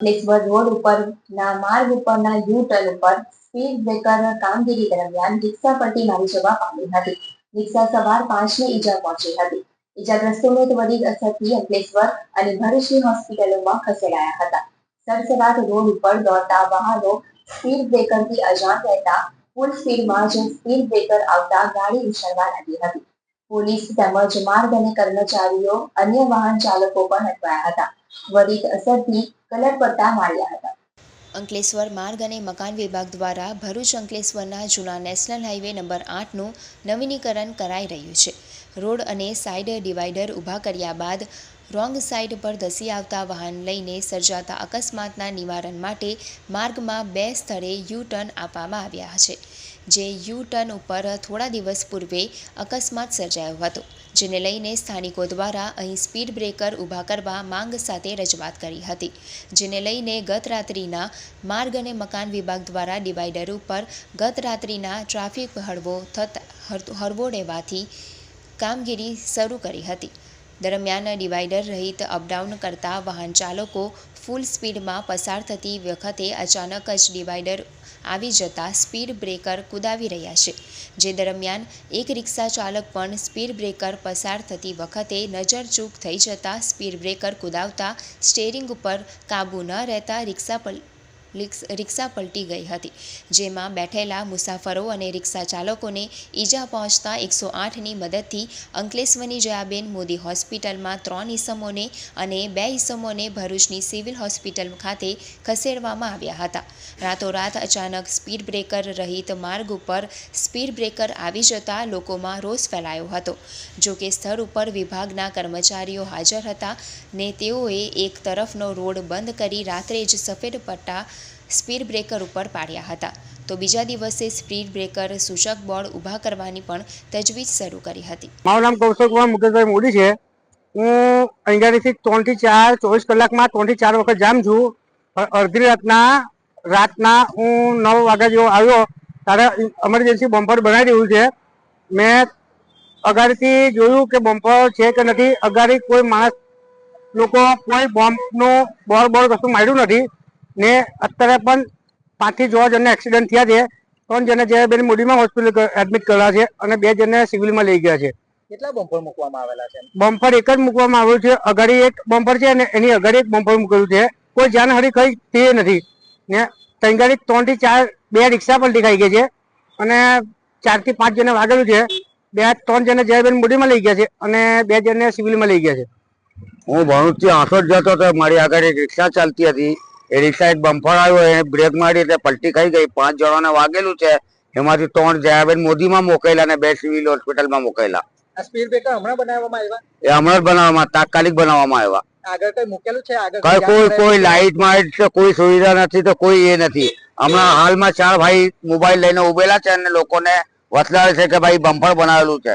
Ankleshwar road ઉપરના માર્ગ ઉપરના યુ ટર્ન ઉપર સ્પીડ બ્રેકર કામગીરી દરમિયાન રિક્ષા પલટી મારી જવા પામી હતી. રિક્ષા સવાર પાંચને ઈજા પહોંચી હતી. ઈજાગ્રસ્તોને ત્વરિત અસરથી અંકલેશ્વર અને ભરૂચની હોસ્પિટલોમાં ખસેડાયા હતા. સરસરાટ રોડ ઉપર દોડતા વાહનો સ્પીડ બ્રેકરથી અજાણ રહેતા ફૂલ સ્પીડમાં જ સ્પીડ બ્રેકર આવતા ગાડી ઉછળવા લાગી હતી. પોલીસ તેમજ માર્ગ અને કર્મચારીઓ અન્ય વાહન ચાલકો પણ અટવાયા હતા. ત્વરિત અસરથી કલર માર્યા હતા. અંકલેશ્વર માર્ગ અને મકાન વિભાગ દ્વારા ભરૂચ અંકલેશ્વરના જૂના નેશનલ હાઈવે નંબર આઠનું નવીનીકરણ કરાઈ રહ્યું છે. રોડ અને સાઇડ ડિવાઈડર ઊભા કર્યા બાદ રોંગ સાઇડ પર ધસી આવતા વાહન લઈને સર્જાતા અકસ્માતના નિવારણ માટે માર્ગમાં બે સ્થળે યુ ટર્ન આપવામાં આવ્યા છે. જે યુ ટર્ન ઉપર થોડા દિવસ પૂર્વે અકસ્માત સર્જાયો હતો, જેને લઈને સ્થાનિકો દ્વારા અહીં સ્પીડ બ્રેકર ઊભા કરવા માંગ સાથે રજૂઆત કરી હતી, જેને લઈને ગત રાત્રિના માર્ગ અને મકાન વિભાગ દ્વારા ડિવાઈડર ઉપર ગત રાત્રિના ટ્રાફિક હળવો થતા હળવો રહેવાથી કામગીરી શરૂ કરી હતી. દરમિયાન ડિવાઈડર રહિત અપડાઉન કરતા વાહન ચાલકો ફૂલ સ્પીડમાં પસાર થતી વખતે અચાનક જ ડિવાઈડર આવી જતા સ્પીડ બ્રેકર કુદાવી રહ્યા છે, જે દરમિયાન એક રિક્ષા ચાલક પણ સ્પીડ બ્રેકર પસાર થતી વખતે નજરચૂક થઈ જતા સ્પીડ બ્રેકર કુદાવતા સ્ટેરિંગ ઉપર કાબૂ ન રહેતા રિક્ષા રિક્ષ- પલટી ગઈ હતી, જેમાં બેઠેલા મુસાફરો અને રિક્ષા ચાલકોને ઈજા પહોંચતા એકસો આઠની મદદથી અંકલેશ્વરની જયાબેન મોદી હોસ્પિટલમાં ત્રણ ઈસમોને અને બે ઈસમોને ભરૂચની સિવિલ હોસ્પિટલ ખાતે ખસેડવામાં આવ્યા હતા. રાતોરાત અચાનક સ્પીડ બ્રેકર રહિત માર્ગ ઉપર સ્પીડ બ્રેકર આવી જતા લોકોમાં રોષ ફેલાયો હતો. જો કે સ્થળ ઉપર વિભાગના કર્મચારીઓ હાજર હતા ને તેઓએ એક તરફનો રોડ બંધ કરી રાત્રે જ સફેદ પટ્ટા સ્પીડ બ્રેકર ઉપર પાડ્યા હતા. તો બીજા દિવસે સ્પીડ બ્રેકર સૂચક બોર્ડ ઊભા કરવાની પણ તજવીજ શરૂ કરી હતી. મારું નામ કૌશલ કુમાર મુકેશભાઈ મોદી છે. હું અહીંયાથી ત્રણથી ચાર, ચોવીસ કલાકમાં ત્રણથી ચાર વખત જામ છું. અડધી રાતના રાતના હું નવ વાગ્યા જેવો આવ્યો. ત્યારે ઇમરજન્સી બમ્પર બનાવી દેવું છે. મેં અગાડીથી જોયું કે બમ્પર છે કે નથી. અગાડી કોઈ માણસ, લોકો કોઈ બોમ્બનું બોર બોર કશું માર્યું નથી. ને અત્યારે પણ પાંચથી છ જણને એક્સિડન્ટ થયા છે. ત્રણ જણને જે બેન મોડીમાં હોસ્પિટલ એડમિટ કર્યા છે અને બે જણને સિવિલમાં લઈ ગયા છે. કેટલા બમ્પર મૂકવામાં આવેલા છે? બમ્પર એક જ મૂકવામાં આવ્યું છે. અગાડી એક બમ્પર છે અને એની અગાડી એક બમ્પર મૂકેલું છે. કોઈ જાનહાની કઈ તે નથી. ને તંગાડી ગાડી ત્રણથી ચાર બે રિક્ષા પણ દેખાઈ ગઈ છે અને ચારથી પાંચ જણા વાગેલું છે. બે ત્રણ જણે બેન મોડીમાં લઈ ગયા છે અને બે જણને સિવિલમાં લઈ ગયા છે. હું ભરૂચથી આસોટ જતો હતો. મારી આગળ એક રિક્ષા ચાલતી હતી. એ રિક્ષા એક બમ્ફર આવ્યો એ બ્રેક મારી એટલે પલટી ખાઈ ગઈ. પાંચ જણાને વાગેલું છે. એમાંથી ત્રણ જયાબેન મોદીમાં મોકલેલા અને બે સિવિલ હોસ્પિટલમાં મોકલેલા સ્પીડ બ્રેકર હમણાં બનાવવામાં આવ્યા? એ હમણાં બનાવવામાં તાત્કાલિક બનાવવામાં આવ્યા. આગળ કઈ મૂકેલું છે? આગળ કઈ કોઈ માઇટ છે કોઈ સુવિધા નથી તો કોઈ એ નથી. હમણાં હાલમાં ચાર ભાઈ મોબાઈલ લઈને ઉભેલા છે અને લોકોને વસલાડે છે કે ભાઈ બમ્પર બનાવેલું છે.